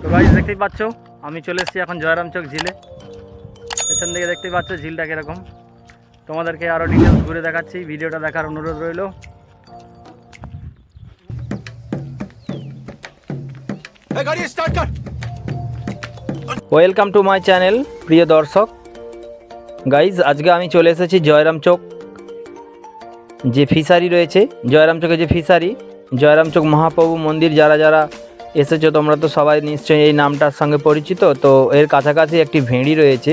তো গাইজ দেখতেই পাচ্ছ আমি চলে এসেছি এখন জয়রাম চক ঝিলে। পেছন দিকে দেখতেই পাচ্ছ ঝিলটা কীরকম। তোমাদেরকে আরও ডিটেলস ঘুরে দেখাচ্ছি ভিডিওটা দেখার অনুরোধ রইল। ওয়েলকাম টু মাই চ্যানেল প্রিয় দর্শক। গাইজ আজকে আমি চলে এসেছি জয়রাম চক যে ফিশারি রয়েছে জয়রাম চকে যে ফিশারি জয়রাম চক মহাপ্রভু মন্দির যারা যারা এসেছ তোমরা তো সবাই নিশ্চয়ই এই নামটার সঙ্গে পরিচিত, তো এর কাছাকাছি একটি ভেঁড়ি রয়েছে।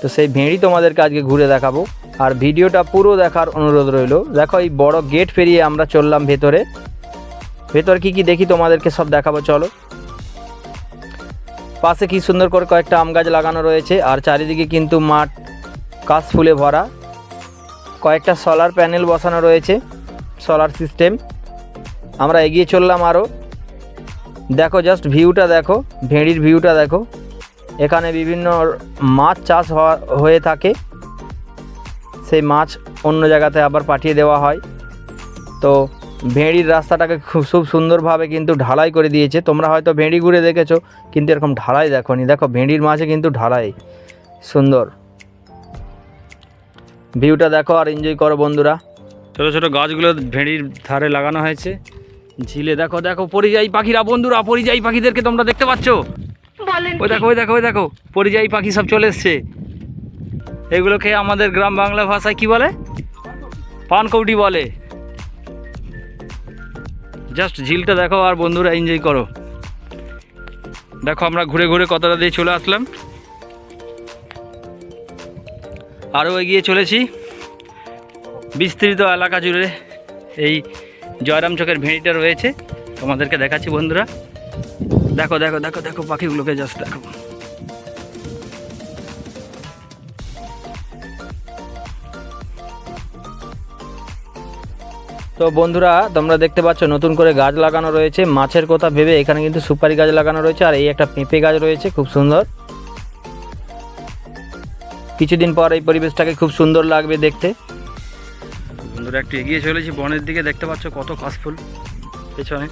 তো সেই ভেঁড়ি তোমাদেরকে আজকে ঘুরে দেখাবো। আর ভিডিওটা পুরো দেখার অনুরোধ রইল। দেখো এই বড় গেট পেরিয়ে আমরা চললাম ভেতরে। ভেতর কি কি দেখি তোমাদেরকে সব দেখাবো, চলো। পাশে কি সুন্দর করে কয়েকটা আম গাছ লাগানো রয়েছে, আর চারিদিকে কিন্তু মাঠ, কাশ ফুলে ভরা। কয়েকটা সোলার প্যানেল বসানো রয়েছে সোলার সিস্টেম আমরা এগিয়ে চললাম আরও দেখো জাস্ট ভিউটা দেখো, ভেড়ির ভিউটা দেখো। এখানে বিভিন্ন মাছ চাষ হয়ে থাকে। সেই মাছ অন্য জায়গাতে আবার পাঠিয়ে দেওয়া হয়। তো ভেড়ির রাস্তাটাকে খুব খুব সুন্দরভাবে কিন্তু ঢালাই করে দিয়েছে। তোমরা হয়তো ভেড়ি ঘুরে দেখেছ, কিন্তু এরকম ঢালাই দেখো নি দেখো, ভেড়ির মাঝে কিন্তু ঢালাই। সুন্দর। ভিউটা দেখো আর এনজয় করো বন্ধুরা। ছোটো ছোটো গাছগুলো ভেড়ির ধারে লাগানো হয়েছে। ঝিলে দেখো দেখো পরিযায়ী পাখিরা বন্ধুরা পরিযায়ী পাখিদেরকে তোমরা দেখতে পাচ্ছ? ওই দেখো ওই দেখো ওই দেখো পরিযায়ী পাখি সব চলে এসছে। এগুলোকে আমাদের গ্রাম বাংলা ভাষায় কি বলে? পানকৌটি বলে। জাস্ট ঝিলটা দেখো আর বন্ধুরা এনজয় করো। দেখো আমরা ঘুরে ঘুরে কতটা দিয়ে চলে আসলাম। আরও এগিয়ে চলেছি। বিস্তৃত এলাকা জুড়ে এই জয়রাম চোখের ভেড়িটা রয়েছে। তোমাদেরকে দেখাচ্ছি বন্ধুরা। দেখো দেখো দেখো দেখো পাখিগুলোকে জাস্ট দেখো। তো বন্ধুরা, তোমরা দেখতে পাচ্ছ নতুন করে গাছ লাগানো রয়েছে। মাছের কথা ভেবে এখানে কিন্তু সুপারি গাছ লাগানো রয়েছে আর এই একটা পেঁপে গাছ রয়েছে, খুব সুন্দর। কিছুদিন পর এই পরিবেশটাকে খুব সুন্দর লাগবে দেখতে। বন্ধুরা একটু এগিয়ে চলেছি, বনের দিকে দেখতে পাচ্ছ কত কাশফুল পেছনে।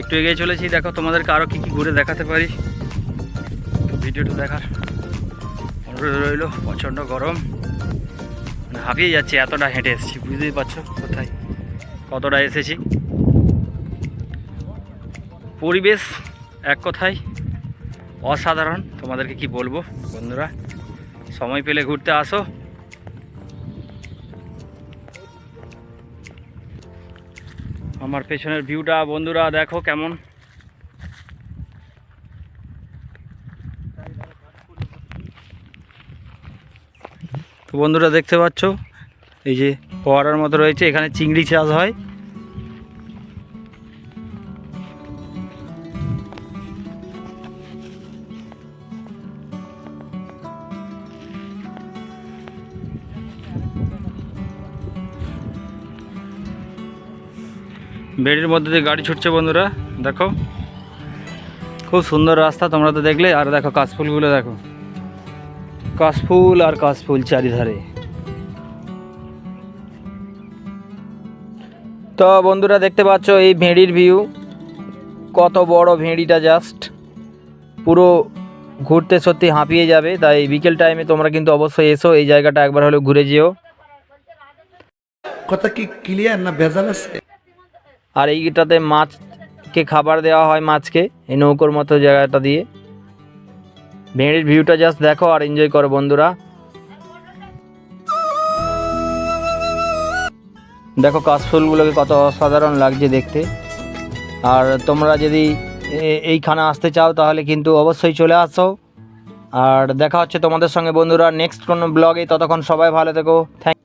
একটু এগিয়ে চলেছি, দেখো তোমাদেরকে আরও কী কী ঘুরে দেখাতে পারি। ভিডিওটা দেখার অনুরোধ রইল, প্রচণ্ড গরম। মানে হাঁপিয়ে যাচ্ছে, এতটা হেঁটে এসেছি, বুঝতেই পারছ কোথায়, কতটা এসেছি। পরিবেশ এক কথায় অসাধারণ, তোমাদেরকে কি বলব বন্ধুরা। সময় পেলে ঘুরতে আসো। আমার পেছনের ভিউটা বন্ধুরা, দেখো কেমন। তো বন্ধুরা, দেখতে পাচ্ছ? এই যে ফোয়ারার মতো রয়েছে, এখানে চিংড়ি চাষ হয়। বেড়ির মধ্যে দিয়ে গাড়ি ছুটছে বন্ধুরা, দেখো। খুব সুন্দর রাস্তা তোমরা তো দেখলে, আর দেখো কাশফুলগুলো দেখো। কাশফুল আর কাশফুল চারিধারে। তো বন্ধুরা দেখতে পাচ্ছ এই ভেড়ির ভিউ কত বড় ভেড়িটা জাস্ট পুরো ঘুরতে সত্যি হাঁপিয়ে যাবে, তাই বিকেল টাইমে তোমরা কিন্তু অবশ্যই এসো, এই জায়গাটা একবার হলেও ঘুরে যেও। কথা কি ক্লিয়ার না ভেজাল আছে? আর এইটাতে মাছকে খাবার দেওয়া হয় মাছকে, এই নৌকোর মতো জায়গাটা দিয়ে। ভেড়ির ভিউটা জাস্ট দেখো আর এনজয় করো বন্ধুরা। দেখো কাশফুলগুলোকে কত অসাধারণ লাগছে দেখতে। আর তোমরা যদি এইখানে আসতে চাও তাহলে কিন্তু অবশ্যই চলে আসো। আর দেখা হচ্ছে তোমাদের সঙ্গে বন্ধুরা নেক্সট কোনো ব্লগে ততক্ষণ সবাই ভালো থেকো। থ্যাংক